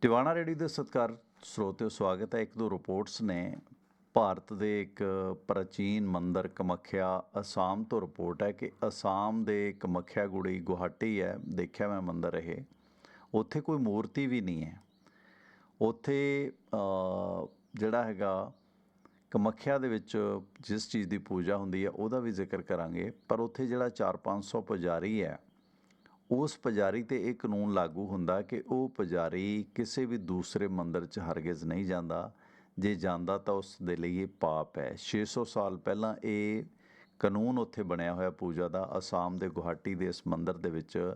Tiwana ready ਦੇ ਸਤਿਕਾਰ ਸਰੋਤਿਓ ਸਵਾਗਤ ਹੈ। ਇੱਕ ਦੋ ਰਿਪੋਰਟਸ ਨੇ। ਭਾਰਤ ਦੇ ਇੱਕ ਪ੍ਰਾਚੀਨ ਮੰਦਰ ਕਮੱਖਿਆ ਅਸਾਮ ਤੋਂ ਰਿਪੋਰਟ ਹੈ ਕਿ ਅਸਾਮ ਦੇ ਕਮਖਿਆ ਗੁੜੀ ਗੁਹਾਟੀ ਹੈ। ਦੇਖਿਆ ਮੈਂ ਮੰਦਰ ਇਹ। ਉੱਥੇ ਕੋਈ ਮੂਰਤੀ ਵੀ ਨਹੀਂ ਹੈ। ਉੱਥੇ ਜਿਹੜਾ ਹੈਗਾ ਕਮੱਖਿਆ ਦੇ ਵਿੱਚ ਜਿਸ ਚੀਜ਼ ਦੀ ਪੂਜਾ ਹੁੰਦੀ ਹੈ ਉਹਦਾ ਵੀ ਜ਼ਿਕਰ ਕਰਾਂਗੇ। ਪਰ ਉੱਥੇ ਜਿਹੜਾ 4-500 ਪੁਜਾਰੀ ਹੈ ਉਸ ਪੁਜਾਰੀ ਤੇ ਇਹ ਕਾਨੂੰਨ ਲਾਗੂ ਹੁੰਦਾ ਕਿ ਉਹ ਪੁਜਾਰੀ ਕਿਸੇ ਵੀ ਦੂਸਰੇ ਮੰਦਰ 'ਚ ਹਰਗਿਜ਼ ਨਹੀਂ ਜਾਂਦਾ। ਜੇ ਜਾਂਦਾ ਤਾਂ ਉਸ ਦੇ ਲਈ ਇਹ ਪਾਪ ਹੈ। 600 ਸਾਲ ਪਹਿਲਾਂ ਇਹ ਕਾਨੂੰਨ ਉੱਥੇ ਬਣਿਆ ਹੋਇਆ ਪੂਜਾ ਦਾ। ਅਸਾਮ ਦੇ ਗੁਹਾਟੀ ਦੇ ਇਸ ਮੰਦਰ ਦੇ ਵਿੱਚ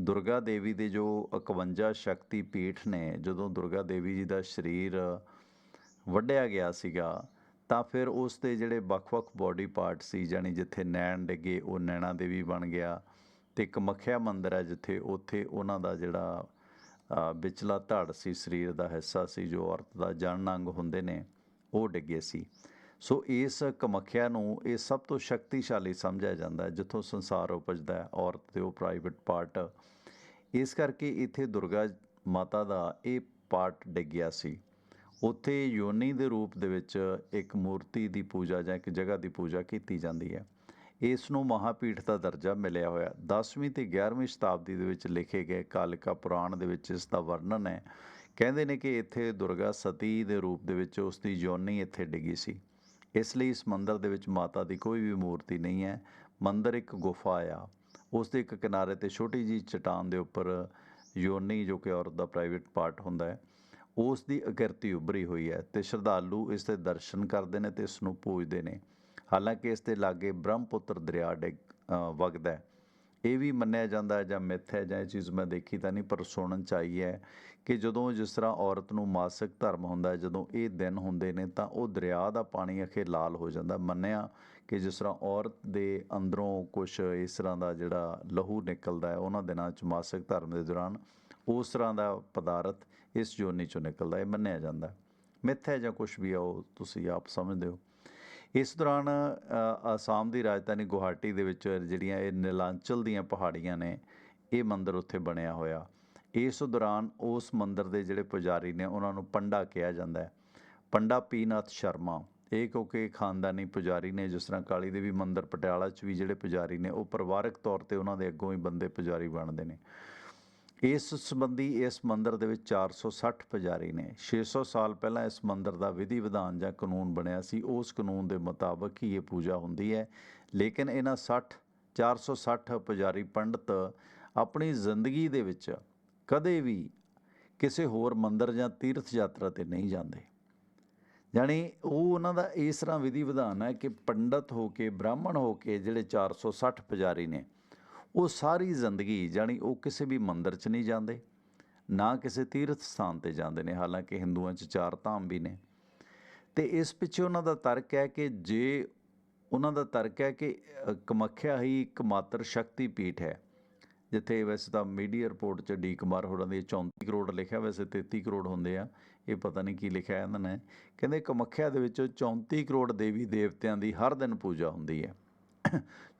ਦੁਰਗਾ ਦੇਵੀ ਦੇ ਜੋ 51 ਸ਼ਕਤੀ ਪੀਠ ਨੇ, ਜਦੋਂ ਦੁਰਗਾ ਦੇਵੀ ਜੀ ਦਾ ਸਰੀਰ ਵੱਢਿਆ ਗਿਆ ਸੀਗਾ, ਤਾਂ ਫਿਰ ਉਸ ਦੇ ਜਿਹੜੇ ਵੱਖ-ਵੱਖ ਬਾਡੀ ਪਾਰਟ ਸੀ, ਜਾਣੀ ਜਿੱਥੇ ਨੈਣ ਡਿੱਗੇ, ਉਹ ਨੈਣਾ ਦੇਵੀ ਬਣ ਗਿਆ। ਤੇ ਇੱਕ ਮੱਖਿਆ ਮੰਦਿਰ ਹੈ ਜਿੱਥੇ ਉੱਥੇ ਉਹਨਾਂ ਦਾ ਜਿਹੜਾ ਵਿਚਲਾ ਧੜ ਸੀ, ਸਰੀਰ ਦਾ ਹਿੱਸਾ ਸੀ, ਜੋ ਔਰਤ ਦਾ ਜਨ ਅੰਗ ਹੁੰਦੇ ਨੇ, ਉਹ ਡਿੱਗੇ ਸੀ। ਸੋ ਇਸ ਕਮਖਿਆ ਨੂੰ ਇਹ ਸਭ ਤੋਂ ਸ਼ਕਤੀਸ਼ਾਲੀ ਸਮਝਿਆ ਜਾਂਦਾ ਹੈ, ਜਿੱਥੋਂ ਸੰਸਾਰ ਉਪਜਦਾ ਹੈ, ਔਰਤ ਦੇ ਉਹ ਪ੍ਰਾਈਵੇਟ ਪਾਰਟ ਇਸ ਕਰਕੇ ਇੱਥੇ ਦੁਰਗਾ ਮਾਤਾ ਦਾ ਇਹ ਪਾਰਟ ਡਿੱਗਿਆ ਸੀ। ਉੱਥੇ ਯੋਨੀ ਦੇ ਰੂਪ ਦੇ ਵਿੱਚ ਇੱਕ ਮੂਰਤੀ ਦੀ ਪੂਜਾ ਜਾਂ ਇੱਕ ਜਗ੍ਹਾ ਦੀ ਪੂਜਾ ਕੀਤੀ ਜਾਂਦੀ ਹੈ। ਇਸ ਨੂੰ ਮਹਾਪੀਠ ਦਾ ਦਰਜਾ ਮਿਲਿਆ ਹੋਇਆ। 10ਵੀਂ ਤੇ 11ਵੀਂ ਸ਼ਤਾਬਦੀ ਦੇ ਵਿੱਚ ਲਿਖੇ ਗਏ ਕਾਲਿਕਾ ਪੁਰਾਣ ਦੇ ਵਿੱਚ ਇਸ ਦਾ ਵਰਣਨ ਹੈ। ਕਹਿੰਦੇ ਨੇ ਕਿ ਇੱਥੇ ਦੁਰਗਾ ਸਤੀ ਦੇ ਰੂਪ ਦੇ ਵਿੱਚ ਉਸ ਦੀ ਯੋਨੀ ਇੱਥੇ ਡਿੱਗੀ ਸੀ। ਇਸ ਲਈ ਇਸ ਮੰਦਰ ਦੇ ਵਿੱਚ ਮਾਤਾ ਦੀ ਕੋਈ ਵੀ ਮੂਰਤੀ ਨਹੀਂ ਹੈ। ਮੰਦਰ ਇੱਕ ਗੁਫਾ ਆ। ਉਸ ਦੇ ਇੱਕ ਕਿਨਾਰੇ ਤੇ ਛੋਟੀ ਜੀ ਚਟਾਨ ਦੇ ਉੱਪਰ ਯੋਨੀ ਜੋ ਕਿ ਔਰਤ ਦਾ ਪ੍ਰਾਈਵੇਟ ਪਾਰਟ ਹੁੰਦਾ ਹੈ ਉਸ ਦੀ ਅਕਿਰਤੀ ਉੱਭਰੀ ਹੋਈ ਹੈ ਤੇ ਸ਼ਰਧਾਲੂ ਇਸ ਦੇ ਦਰਸ਼ਨ ਕਰਦੇ ਨੇ ਤੇ ਇਸ ਨੂੰ ਪੂਜਦੇ ਨੇ। ਹਾਲਾਂਕਿ ਇਸ ਦੇ ਲਾਗੇ ਬ੍ਰਹਮਪੁੱਤਰ ਦਰਿਆ ਡਿੱਗ ਵਗਦਾ ਇਹ ਵੀ ਮੰਨਿਆ ਜਾਂਦਾ ਹੈ ਜਾਂ ਮਿੱਥ ਹੈ ਜਾਂ ਇਹ ਚੀਜ਼ ਮੈਂ ਦੇਖੀ ਤਾਂ ਨਹੀਂ, ਪਰ ਸੁਣਨ ਚ ਆਈ ਹੈ ਕਿ ਜਦੋਂ ਜਿਸ ਤਰ੍ਹਾਂ ਔਰਤ ਨੂੰ ਮਾਸਿਕ ਧਰਮ ਹੁੰਦਾ ਹੈ, ਜਦੋਂ ਇਹ ਦਿਨ ਹੁੰਦੇ ਨੇ ਤਾਂ ਉਹ ਦਰਿਆ ਦਾ ਪਾਣੀ ਅਖੇ ਲਾਲ ਹੋ ਜਾਂਦਾ। ਮੰਨਿਆ ਕਿ ਜਿਸ ਤਰ੍ਹਾਂ ਔਰਤ ਦੇ ਅੰਦਰੋਂ ਕੁਝ ਇਸ ਤਰ੍ਹਾਂ ਦਾ ਜਿਹੜਾ ਲਹੂ ਨਿਕਲਦਾ ਹੈ, ਉਹਨਾਂ ਦਿਨਾਂ ਚ ਮਾਸਿਕ ਧਰਮ ਦੇ ਦੌਰਾਨ ਉਸ ਤਰ੍ਹਾਂ ਦਾ ਪਦਾਰਥ ਇਸ ਜੋਨੀ ਚੋਂ ਨਿਕਲਦਾ ਹੈ। ਮੰਨਿਆ ਜਾਂਦਾ ਹੈ। ਮਿੱਥ ਹੈ ਜਾਂ ਕੁਝ ਵੀ ਹੈ, ਉਹ ਤੁਸੀਂ ਆਪ ਸਮਝਦੇ ਹੋ। ਇਸ ਦੌਰਾਨ ਅ, ਆਸਾਮ ਦੀ ਰਾਜਧਾਨੀ ਗੁਹਾਟੀ ਦੇ ਵਿੱਚ ਜਿਹੜੀਆਂ ਇਹ ਨੀਲਾਂਚਲ ਦੀਆਂ ਪਹਾੜੀਆਂ ਨੇ ਇਹ ਮੰਦਿਰ ਉੱਥੇ ਬਣਿਆ ਹੋਇਆ। ਇਸ ਦੌਰਾਨ ਉਸ ਮੰਦਿਰ ਦੇ ਜਿਹੜੇ ਪੁਜਾਰੀ ਨੇ ਉਹਨਾਂ ਨੂੰ ਪੰਡਾ ਕਿਹਾ ਜਾਂਦਾ ਹੈ। ਪੰਡਾ ਪੀਨਾਥ ਸ਼ਰਮਾ। ਇਹ ਕਿਉਂਕਿ ਖਾਨਦਾਨੀ ਪੁਜਾਰੀ ਨੇ ਜਿਸ ਤਰ੍ਹਾਂ ਕਾਲੀ ਦੇਵੀ ਮੰਦਿਰ ਪਟਿਆਲਾ 'ਚ ਵੀ ਜਿਹੜੇ ਪੁਜਾਰੀ ਨੇ ਉਹ ਪਰਿਵਾਰਕ ਤੌਰ ਤੇ ਉਹਨਾਂ ਦੇ ਅੱਗੋਂ ਹੀ ਬੰਦੇ ਪੁਜਾਰੀ ਬਣਦੇ ਨੇ। ਇਸ ਸੰਬੰਧੀ ਇਸ ਮੰਦਰ ਦੇ ਵਿੱਚ 460 ਪੁਜਾਰੀ ਨੇ। 600 ਸਾਲ ਪਹਿਲਾਂ ਇਸ ਮੰਦਰ ਦਾ ਵਿਧੀ ਵਿਧਾਨ ਜਾਂ ਕਾਨੂੰਨ ਬਣਿਆ ਸੀ, ਉਸ ਕਾਨੂੰਨ ਦੇ ਮੁਤਾਬਕ ਹੀ ਇਹ ਪੂਜਾ ਹੁੰਦੀ ਹੈ। ਲੇਕਿਨ ਇਹਨਾਂ 60 460 ਪੁਜਾਰੀ ਪੰਡਤ ਆਪਣੀ ਜ਼ਿੰਦਗੀ ਦੇ ਵਿੱਚ ਕਦੇ ਵੀ ਕਿਸੇ ਹੋਰ ਮੰਦਰ ਜਾਂ ਤੀਰਥ ਯਾਤਰਾ ਤੇ ਨਹੀਂ ਜਾਂਦੇ। ਯਾਨੀ ਉਹ ਉਹਨਾਂ ਦਾ ਇਸ ਤਰ੍ਹਾਂ ਵਿਧੀ ਵਿਧਾਨ ਹੈ ਕਿ ਪੰਡਤ ਹੋ ਕੇ, ਬ੍ਰਾਹਮਣ ਹੋ ਕੇ ਜਿਹੜੇ 460 ਪੁਜਾਰੀ ਨੇ ਉਹ ਸਾਰੀ ਜ਼ਿੰਦਗੀ ਜਾਣੀ ਉਹ ਕਿਸੇ ਵੀ ਮੰਦਿਰ 'ਚ ਨਹੀਂ ਜਾਂਦੇ ਨਾ ਕਿਸੇ ਤੀਰਥ ਸਥਾਨ ਤੇ ਜਾਂਦੇ ਨੇ ਹਾਲਾਂਕਿ ਹਿੰਦੂਆਂ 'ਚ ਚਾਰ ਧਾਮ ਵੀ ਨੇ। ਤੇ ਇਸ ਪਿੱਛੇ ਉਹਨਾਂ ਦਾ ਤਰਕ ਹੈ ਕਿ ਜੇ ਉਹਨਾਂ ਦਾ ਤਰਕ ਹੈ ਕਿ ਅ, ਕਮੱਖਿਆ ਹੀ ਇੱਕ ਮਾਤਰ ਸ਼ਕਤੀ ਪੀਠ ਹੈ ਜਿੱਥੇ ਵੈਸੇ ਤਾਂ ਮੀਡੀਆ ਰਿਪੋਰਟ 'ਚ ਡੀ ਕੁਮਾਰ ਹੋਰਾਂ ਦੀ 34 ਕਰੋੜ ਲਿਖਿਆ ਵੈਸੇ 33 ਕਰੋੜ ਹੁੰਦੇ ਆ ਇਹ ਪਤਾ ਨਹੀਂ ਕੀ ਲਿਖਿਆ ਇਹਨਾਂ ਨੇ। ਕਹਿੰਦੇ ਕਮੱਖਿਆ ਦੇ ਵਿੱਚ 34 ਕਰੋੜ ਦੇਵੀ ਦੇਵਤਿਆਂ ਦੀ ਹਰ ਦਿਨ ਪੂਜਾ ਹੁੰਦੀ ਹੈ।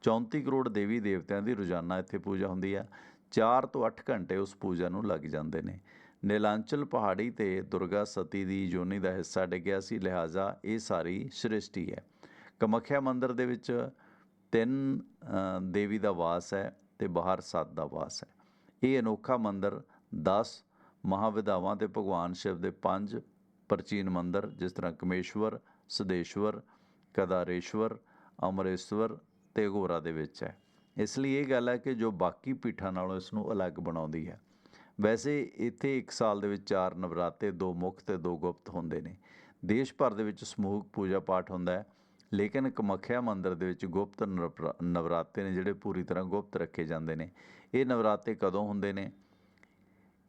34 ਕਰੋੜ ਦੇਵੀ ਦੇਵਤਿਆਂ ਦੀ ਰੋਜ਼ਾਨਾ ਇੱਥੇ ਪੂਜਾ ਹੁੰਦੀ ਆ। 4 ਤੋਂ 8 ਘੰਟੇ ਉਸ ਪੂਜਾ ਨੂੰ ਲੱਗ ਜਾਂਦੇ ਨੇ। ਨੀਲਾਂਚਲ ਪਹਾੜੀ ਤੇ ਦੁਰਗਾ ਸਤੀ ਦੀ ਯੋਨੀ ਦਾ ਹਿੱਸਾ ਡਿੱਗਿਆ ਸੀ, ਲਿਹਾਜ਼ਾ ਇਹ ਸਾਰੀ ਸ੍ਰਿਸ਼ਟੀ ਹੈ। ਕਮਖਿਆ ਮੰਦਿਰ ਦੇ ਵਿੱਚ ਤਿੰਨ ਦੇਵੀ ਦਾ ਵਾਸ ਹੈ ਤੇ ਬਾਹਰ ਸੱਤ ਦਾ ਵਾਸ ਹੈ। ਇਹ ਅਨੋਖਾ ਮੰਦਿਰ 10 ਮਹਾਵਿਧਾਵਾਂ ਤੇ ਭਗਵਾਨ ਸ਼ਿਵ ਦੇ ਪੰਜ ਪ੍ਰਾਚੀਨ ਮੰਦਿਰ ਜਿਸ ਤਰ੍ਹਾਂ ਕਮੇਸ਼ਵਰ, ਸਦੇਸ਼ਵਰ, ਕਦਾਰੇਸ਼ਵਰ, ਅਮਰੇਸ਼ਵਰ ਤੇ ਅਘੋਰਾ ਦੇ ਵਿੱਚ ਹੈ। ਇਸ ਲਈ ਇਹ ਗੱਲ ਹੈ ਕਿ ਜੋ ਬਾਕੀ ਪੀਠਾਂ ਨਾਲੋਂ ਇਸ ਨੂੰ ਅਲੱਗ ਬਣਾਉਂਦੀ ਹੈ। ਵੈਸੇ ਇੱਥੇ ਇੱਕ ਸਾਲ ਦੇ ਵਿੱਚ ਚਾਰ ਨਵਰਾਤੇ, ਦੋ ਮੁੱਖ ਤੇ ਦੋ ਗੁਪਤ ਹੁੰਦੇ ਨੇ। ਦੇਸ਼ ਭਰ ਦੇ ਵਿੱਚ ਸਮੂਹਕ ਪੂਜਾ ਪਾਠ ਹੁੰਦਾ ਹੈ, ਲੇਕਿਨ ਕਮੱਖਿਆ ਮੰਦਿਰ ਦੇ ਵਿੱਚ ਗੁਪਤ ਨਵਰਾ- ਨਵਰਾਤੇ ਨੇ ਜਿਹੜੇ ਪੂਰੀ ਤਰ੍ਹਾਂ ਗੁਪਤ ਰੱਖੇ ਜਾਂਦੇ ਨੇ। ਇਹ ਨਵਰਾਤੇ ਕਦੋਂ ਹੁੰਦੇ ਨੇ?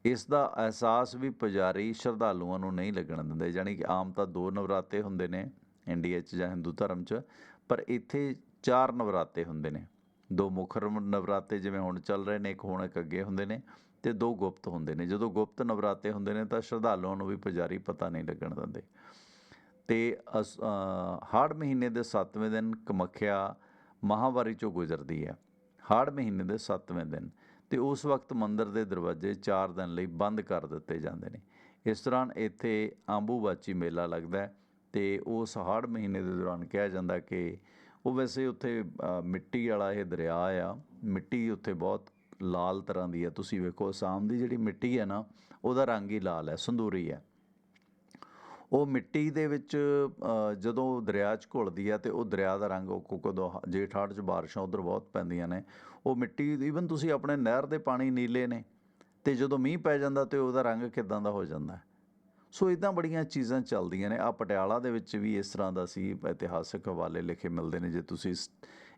ਇਸ ਦਾ ਅਹਿਸਾਸ ਵੀ ਪੁਜਾਰੀ ਸ਼ਰਧਾਲੂਆਂ ਨੂੰ ਨਹੀਂ ਲੱਗਣ ਦਿੰਦੇ ਯਾਨੀ ਕਿ ਆਮ ਤਾਂ ਦੋ ਨਵਰਾਤੇ ਹੁੰਦੇ ਨੇ, ਇੰਡੀਆ 'ਚ ਜਾਂ ਹਿੰਦੂ ਧਰਮ 'ਚ। ਪਰ ਇੱਥੇ ਚਾਰ ਨਵਰਾਤੇ ਹੁੰਦੇ ਨੇ। ਦੋ ਮੁੱਖ ਨਵਰਾਤੇ ਜਿਵੇਂ ਹੁਣ ਚੱਲ ਰਹੇ ਨੇ, ਇੱਕ ਹੁਣ ਇੱਕ ਅੱਗੇ ਹੁੰਦੇ ਨੇ ਤੇ ਦੋ ਗੁਪਤ ਹੁੰਦੇ ਨੇ। ਜਦੋਂ ਗੁਪਤ ਨਵਰਾਤੇ ਹੁੰਦੇ ਨੇ ਤਾਂ ਸ਼ਰਧਾਲੂਆਂ ਨੂੰ ਵੀ ਪੁਜਾਰੀ ਪਤਾ ਨਹੀਂ ਲੱਗਣ ਦਿੰਦੇ। ਤੇ ਅਸ- ਹਾੜ ਮਹੀਨੇ ਦੇ 7ਵੇਂ ਦਿਨ ਕਮਖਿਆ ਮਹਾਵਾਰੀ ਚੋਂ ਗੁਜ਼ਰਦੀ ਹੈ। ਹਾੜ ਮਹੀਨੇ ਦੇ 7ਵੇਂ ਦਿਨ ਤੇ ਉਸ ਵਕਤ ਮੰਦਰ ਦੇ ਦਰਵਾਜ਼ੇ 4 ਦਿਨ ਲਈ ਬੰਦ ਕਰ ਦਿੱਤੇ ਜਾਂਦੇ ਨੇ। ਇਸ ਦੌਰਾਨ ਇੱਥੇ ਆਂਬੂਬਾਚੀ ਮੇਲਾ ਲੱਗਦਾ ਹੈ। ਤੇ ਉਸ ਹਾੜ ਮਹੀਨੇ ਦੇ ਦੌਰਾਨ ਕਿਹਾ ਜਾਂਦਾ ਕਿ ਉਹ ਵੈਸੇ ਉੱਥੇ ਮਿੱਟੀ ਵਾਲਾ ਇਹ ਦਰਿਆ ਆ। ਮਿੱਟੀ ਉੱਥੇ ਬਹੁਤ ਲਾਲ ਤਰ੍ਹਾਂ ਦੀ ਹੈ ਤੁਸੀਂ ਵੇਖੋ, ਅਸਾਮ ਦੀ ਜਿਹੜੀ ਮਿੱਟੀ ਹੈ ਨਾ, ਉਹਦਾ ਰੰਗ ਹੀ ਲਾਲ ਹੈ ਸੰਦੂਰੀ ਹੈ। ਉਹ ਮਿੱਟੀ ਦੇ ਵਿੱਚ ਜਦੋਂ ਦਰਿਆ 'ਚ ਘੁਲਦੀ ਹੈ ਤੇ ਉਹ ਦਰਿਆ ਦਾ ਰੰਗ, ਉਹ ਕਦੋਂ ਜੇਠ ਹਾੜ 'ਚ ਬਾਰਿਸ਼ਾਂ ਉਧਰ ਬਹੁਤ ਪੈਂਦੀਆਂ ਨੇ। ਉਹ ਮਿੱਟੀ ਈਵਨ ਤੁਸੀਂ ਆਪਣੇ ਨਹਿਰ ਦੇ ਪਾਣੀ ਨੀਲੇ ਨੇ ਤੇ ਜਦੋਂ ਮੀਂਹ ਪੈ ਜਾਂਦਾ ਤੇ ਉਹਦਾ ਰੰਗ ਕਿਦਾਂ ਦਾ ਹੋ ਜਾਂਦਾ? ਹੈ। ਸੋ ਇਦਾਂ ਬੜੀਆਂ ਚੀਜ਼ਾਂ ਚੱਲਦੀਆਂ ਨੇ। ਆ ਪਟਿਆਲਾ ਦੇ ਵਿੱਚ ਵੀ ਇਸ ਤਰ੍ਹਾਂ ਦਾ ਸੀ, ਇਤਿਹਾਸਕ ਹਵਾਲੇ ਲਿਖੇ ਮਿਲਦੇ ਨੇ। ਜੇ ਤੁਸੀਂ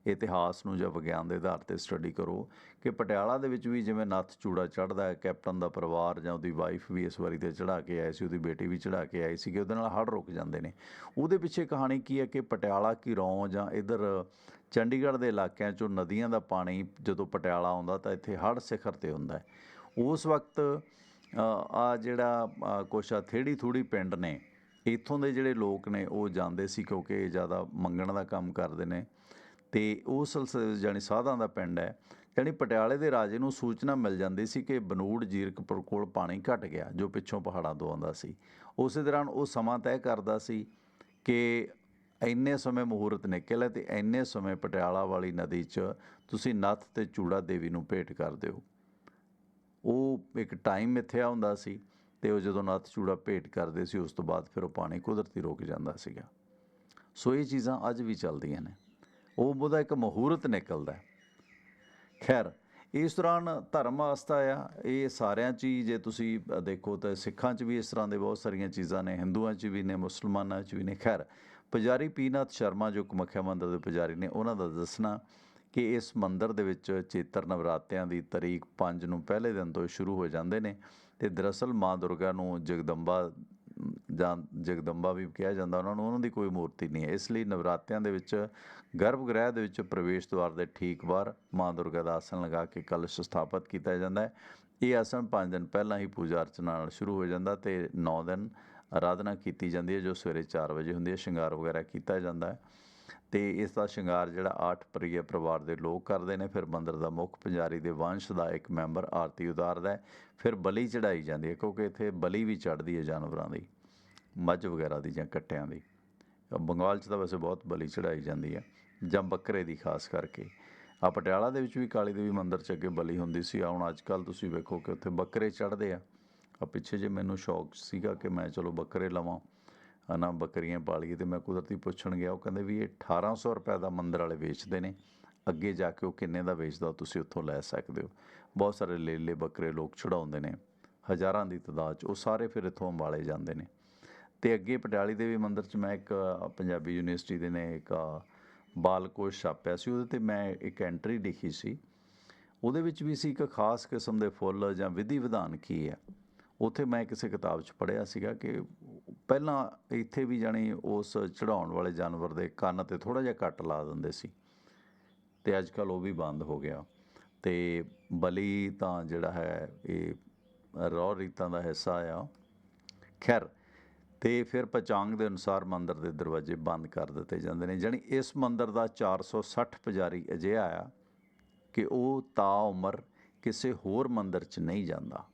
ਇਤਿਹਾਸ ਨੂੰ ਜਾਂ ਵਿਗਿਆਨ ਦੇ ਆਧਾਰ ਤੇ ਸਟੱਡੀ ਕਰੋ ਕਿ ਪਟਿਆਲਾ ਦੇ ਵਿੱਚ ਵੀ ਜਿਵੇਂ ਨੱਥ ਚੂੜਾ ਚੜਦਾ ਹੈ, ਕੈਪਟਨ ਦਾ ਪਰਿਵਾਰ ਜਾਂ ਉਹਦੀ ਵਾਈਫ ਵੀ ਇਸ ਵਾਰੀ ਤੇ ਚੜਾ ਕੇ ਆਏ ਸੀ, ਉਹਦੀ ਬੇਟੀ ਵੀ ਚੜਾ ਕੇ ਆਈ ਸੀ ਕਿ ਉਹਦੇ ਨਾਲ ਹੜ ਰੁਕ ਜਾਂਦੇ ਨੇ। ਉਹਦੇ ਪਿੱਛੇ ਕਹਾਣੀ ਕੀ ਹੈ ਕਿ ਪਟਿਆਲਾ ਕੀ ਰੌਂ ਜਾਂ ਇਧਰ ਚੰਡੀਗੜ੍ਹ ਦੇ ਇਲਾਕਿਆਂ ਚੋਂ ਨਦੀਆਂ ਦਾ ਪਾਣੀ ਜਦੋਂ ਪਟਿਆਲਾ ਆਉਂਦਾ ਤਾਂ ਇੱਥੇ ਹੜ ਸਿਖਰ ਤੇ ਹੁੰਦਾ ਹੈ। ਉਸ ਵਕਤ ਆ ਜਿਹੜਾ ਅ, ਕੁਛ ਆ ਥੇੜੀ ਥੂੜੀ ਪਿੰਡ ਨੇ ਇੱਥੋਂ ਦੇ ਜਿਹੜੇ ਲੋਕ ਨੇ ਉਹ ਜਾਂਦੇ ਸੀ ਕਿਉਂਕਿ ਇਹ ਜ਼ਿਆਦਾ ਮੰਗਣ ਦਾ ਕੰਮ ਕਰਦੇ ਨੇ। ਤੇ ਉਹ ਸਿਲਸਿਲੇ ਜਾਣੀ ਸਾਧਾਂ ਦਾ ਪਿੰਡ ਹੈ ਜਾਣੀ ਪਟਿਆਲੇ ਦੇ ਰਾਜੇ ਨੂੰ ਸੂਚਨਾ ਮਿਲ ਜਾਂਦੀ ਸੀ ਕਿ ਬਨੂੜ ਜੀਰਕਪੁਰ ਕੋਲ ਪਾਣੀ ਘਟ ਗਿਆ ਜੋ ਪਿੱਛੋਂ ਪਹਾੜਾਂ ਤੋਂ ਆਉਂਦਾ ਸੀ। ਉਸੇ ਦੌਰਾਨ ਉਹ ਸਮਾਂ ਤੈਅ ਕਰਦਾ ਸੀ ਕਿ ਇੰਨੇ ਸਮੇਂ ਮਹੂਰਤ ਨਿਕਲ ਹੈ ਤੇ ਇੰਨੇ ਸਮੇਂ ਪਟਿਆਲਾ ਵਾਲੀ ਨਦੀ 'ਚ ਤੁਸੀਂ ਨੱਥ ਤੇ ਚੂੜਾ ਦੇਵੀ ਨੂੰ ਭੇਟ ਕਰ ਦਿਓ। ਉਹ ਇੱਕ ਟਾਈਮ ਮਿੱਥਿਆ ਹੁੰਦਾ ਸੀ ਤੇ ਉਹ ਜਦੋਂ ਨੱਥ ਚੂੜਾ ਭੇਟ ਕਰਦੇ ਸੀ, ਉਸ ਤੋਂ ਬਾਅਦ ਫਿਰ ਉਹ ਪਾਣੀ ਕੁਦਰਤੀ ਰੁਕ ਜਾਂਦਾ ਸੀਗਾ। ਸੋ ਇਹ ਚੀਜ਼ਾਂ ਅੱਜ ਵੀ ਚੱਲਦੀਆਂ ਨੇ। ਉਹ ਉਹਦਾ ਇੱਕ ਮਹੂਰਤ ਨਿਕਲਦਾ ਖੈਰ, ਇਸ ਦੌਰਾਨ ਧਰਮ ਆਸਥਾ ਆ। ਇਹ ਸਾਰਿਆਂ 'ਚ ਹੀ ਜੇ ਤੁਸੀਂ ਦੇਖੋ ਤਾਂ ਸਿੱਖਾਂ 'ਚ ਵੀ ਇਸ ਤਰ੍ਹਾਂ ਦੇ ਬਹੁਤ ਸਾਰੀਆਂ ਚੀਜ਼ਾਂ ਨੇ, ਹਿੰਦੂਆਂ 'ਚ ਵੀ ਨੇ, ਮੁਸਲਮਾਨਾਂ 'ਚ ਵੀ ਨੇ। ਖੈਰ, ਪੁਜਾਰੀ ਪੀਨਾਥ ਸ਼ਰਮਾ ਜੋ ਕਮੱਖਿਆ ਮੰਦਰ ਦੇ ਪੁਜਾਰੀ ਨੇ, ਉਹਨਾਂ ਦਾ ਦੱਸਣਾ ਕਿ ਇਸ ਮੰਦਰ ਦੇ ਵਿੱਚ ਚੇਤਰ ਨਵਰਾਤਿਆਂ ਦੀ ਤਰੀਕ 5 ਨੂੰ ਪਹਿਲੇ ਦਿਨ ਤੋਂ ਸ਼ੁਰੂ ਹੋ ਜਾਂਦੇ ਨੇ ਤੇ ਦਰਅਸਲ ਮਾਂ ਦੁਰਗਾ ਨੂੰ ਜਗਦੰਬਾ, ਜਾਂ ਜਗਦੰਬਾ ਵੀ ਕਿਹਾ ਜਾਂਦਾ ਉਹਨਾਂ ਨੂੰ, ਉਹਨਾਂ ਦੀ ਕੋਈ ਮੂਰਤੀ ਨਹੀਂ ਹੈ। ਇਸ ਲਈ ਨਵਰਾਤਿਆਂ ਦੇ ਵਿੱਚ ਗਰਭ ਗ੍ਰਹਿ ਦੇ ਵਿੱਚ ਪ੍ਰਵੇਸ਼ ਦੁਆਰ ਦੇ ਠੀਕ ਬਾਹਰ ਮਾਂ ਦੁਰਗਾ ਦਾ ਆਸਣ ਲਗਾ ਕੇ ਕਲਸ਼ ਸਥਾਪਿਤ ਕੀਤਾ ਜਾਂਦਾ ਹੈ। ਇਹ ਆਸਣ 5 ਦਿਨ ਪਹਿਲਾਂ ਹੀ ਪੂਜਾ ਅਰਚਨਾ ਨਾਲ ਸ਼ੁਰੂ ਹੋ ਜਾਂਦਾ ਤੇ 9 ਦਿਨ ਆਰਾਧਨਾ ਕੀਤੀ ਜਾਂਦੀ ਹੈ, ਜੋ ਸਵੇਰੇ 4 ਵਜੇ ਹੁੰਦੀ ਹੈ। ਸ਼ਿੰਗਾਰ ਵਗੈਰਾ ਕੀਤਾ ਜਾਂਦਾ ਹੈ। ਤੇ ਇਸ ਦਾ ਸ਼ਿੰਗਾਰ ਜਿਹੜਾ ਆਠ ਪਰਿਏ ਪਰਿਵਾਰ ਦੇ ਲੋਕ ਕਰਦੇ ਨੇ, ਫਿਰ ਮੰਦਰ ਦਾ ਮੁੱਖ ਪੁਜਾਰੀ ਦੇ ਵੰਸ਼ ਦਾ ਇੱਕ ਮੈਂਬਰ ਆਰਤੀ ਉਤਾਰਦਾ ਹੈ, ਫਿਰ ਬਲੀ ਚੜਾਈ ਜਾਂਦੀ ਹੈ, ਕਿਉਂਕਿ ਇੱਥੇ ਬਲੀ ਵੀ ਚੜਦੀ ਹੈ ਜਾਨਵਰਾਂ ਦੀ, ਮੱਝ ਵਗੈਰਾ ਦੀ ਜਾਂ ਕੱਟਿਆਂ ਦੀ। ਬੰਗਾਲ 'ਚ ਤਾਂ ਵੈਸੇ ਬਹੁਤ ਬਲੀ ਚੜਾਈ ਜਾਂਦੀ ਹੈ, ਜਾਂ ਬੱਕਰੇ ਦੀ ਖਾਸ ਕਰਕੇ। ਆ ਪਟਿਆਲਾ ਦੇ ਵਿੱਚ ਵੀ ਕਾਲੀ ਦੇਵੀ ਮੰਦਿਰ 'ਚ ਅੱਗੇ ਬਲੀ ਹੁੰਦੀ ਸੀ ਆ ਹੁਣ ਅੱਜ ਕੱਲ ਤੁਸੀਂ ਵੇਖੋ ਕਿ ਉੱਥੇ ਬੱਕਰੇ ਚੜਦੇ ਆ। ਆ ਪਿੱਛੇ ਜੇ ਮੈਨੂੰ ਸ਼ੌਕ ਸੀਗਾ ਕਿ ਮੈਂ ਚਲੋ ਬੱਕਰੇ ਲਵਾਂ ਹਨਾ ਬੱਕਰੀਆਂ ਪਾਲੀਏ ਤੇ ਮੈਂ ਕੁਦਰਤੀ ਪੁੱਛਣ ਗਿਆ ਉਹ ਕਹਿੰਦੇ ਵੀ ਇਹ 1800 ਰੁਪਏ ਦਾ ਮੰਦਰ ਵਾਲੇ ਵੇਚਦੇ ਨੇ। ਅੱਗੇ ਜਾ ਕੇ ਉਹ ਕਿੰਨੇ ਦਾ ਵੇਚਦਾ ਤੁਸੀਂ ਉੱਥੋਂ ਲੈ ਸਕਦੇ ਹੋ। ਬਹੁਤ ਸਾਰੇ ਲੇਲੇ ਬੱਕਰੇ ਲੋਕ ਛੁਡਾਉਂਦੇ ਨੇ ਹਜ਼ਾਰਾਂ ਦੀ ਤਾਦਾਦ 'ਚ ਉਹ ਸਾਰੇ ਫਿਰ ਇੱਥੋਂ ਅੰਬਾਲੇ ਜਾਂਦੇ ਨੇ। ਤੇ ਅੱਗੇ ਪਟਿਆਲੀ ਦੇਵੀ ਮੰਦਰ 'ਚ ਮੈਂ ਇੱਕ ਪੰਜਾਬੀ ਯੂਨੀਵਰਸਿਟੀ ਦੇ ਨੇ ਇੱਕ ਅ, ਬਾਲਕੋਸ਼ ਛਾਪਿਆ ਸੀ ਉਹਦੇ ਤੇ ਮੈਂ ਇੱਕ ਐਂਟਰੀ ਲਿਖੀ ਸੀ। ਉਹਦੇ ਵਿੱਚ ਵੀ ਸੀ ਇੱਕ ਖਾਸ ਕਿਸਮ ਦੇ ਫੁੱਲ ਜਾਂ ਵਿਧੀ ਵਿਧਾਨ ਕੀ ਹੈ। ਉੱਥੇ ਮੈਂ ਕਿਸੇ ਕਿਤਾਬ 'ਚ ਪੜ੍ਹਿਆ ਸੀਗਾ ਕਿ ਪਹਿਲਾਂ ਇੱਥੇ ਵੀ ਜਾਣੀ ਉਸ ਚੜਾਉਣ ਵਾਲੇ ਜਾਨਵਰ ਦੇ ਕੰਨ ਤੇ ਥੋੜਾ ਜਿਹਾ ਕੱਟ ਲਾ ਦਿੰਦੇ ਸੀ ਤੇ ਅੱਜ ਕੱਲ ਉਹ ਵੀ ਬੰਦ ਹੋ ਗਿਆ। ਤੇ ਬਲੀ ਤਾਂ ਜਿਹੜਾ ਹੈ, ਇਹ ਰੌ ਰੀਤਾਂ ਦਾ ਹਿੱਸਾ ਆ। ਖੈਰ, ਤੇ ਫਿਰ ਪਚਾਂਗ ਦੇ ਅਨੁਸਾਰ ਮੰਦਰ ਦੇ ਦਰਵਾਜ਼ੇ ਬੰਦ ਕਰ ਦਿੱਤੇ ਜਾਂਦੇ ਨੇ। ਜਾਣੀ ਇਸ ਮੰਦਰ ਦਾ 460 ਪੁਜਾਰੀ ਅਜਿਹਾ ਆ ਕਿ ਉਹ ਤਾ ਉਮਰ ਕਿਸੇ ਹੋਰ ਮੰਦਰ 'ਚ ਨਹੀਂ ਜਾਂਦਾ।